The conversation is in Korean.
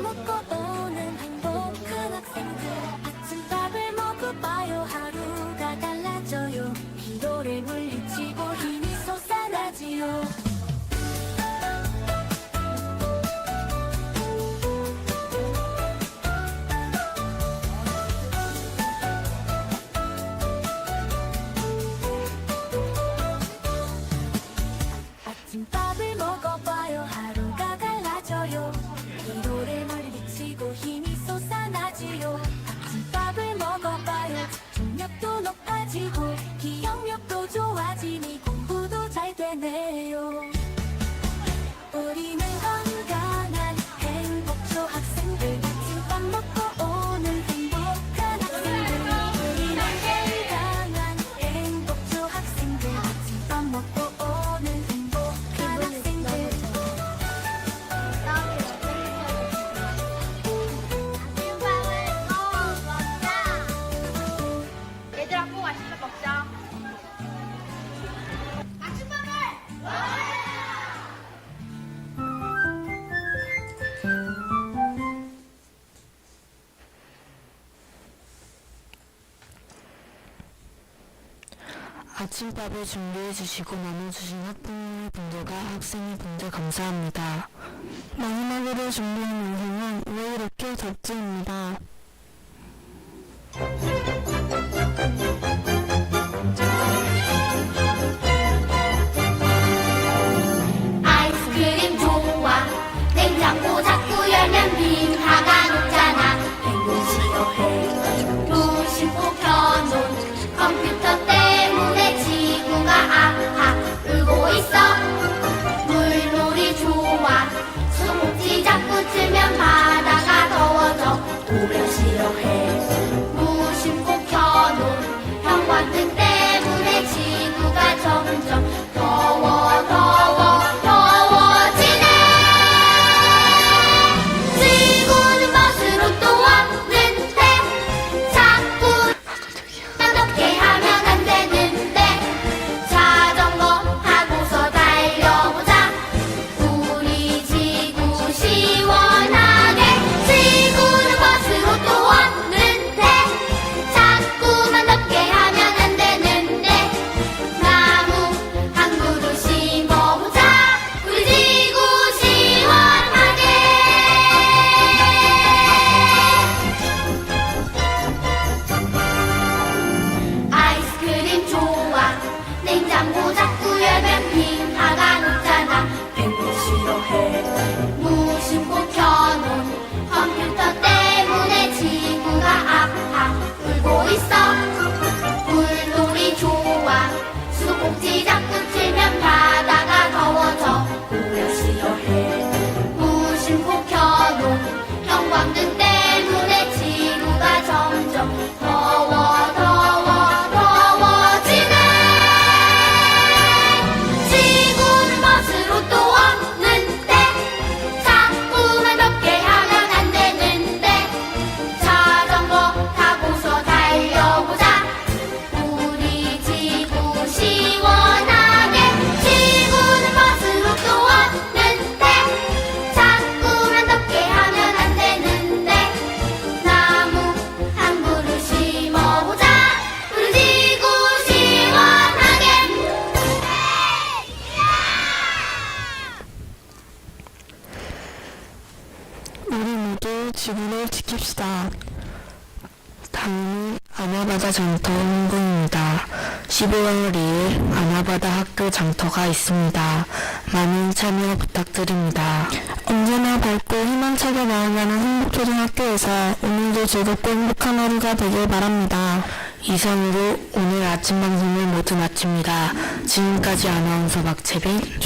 のこと 좋아지니 공부도 잘 되네요. 아침밥을 준비해 주시고 나눠주신 학부모분들과 학생분들 감사합니다. 마지막으로 준비한 영상은 왜 이렇게 덥지입니다. 모두 지구를 지킵시다. 다음은 아마바다 장터 홍보입니다. 15월 2일 아마바다 학교 장터가 있습니다. 많은 참여 부탁드립니다. 언제나 밝고 희망차게 나아가는 행복초등학교에서 오늘도 즐겁고 행복한 하루가 되길 바랍니다. 이상으로 오늘 아침 방송을 모두 마칩니다. 지금까지 아나운서 박채빈,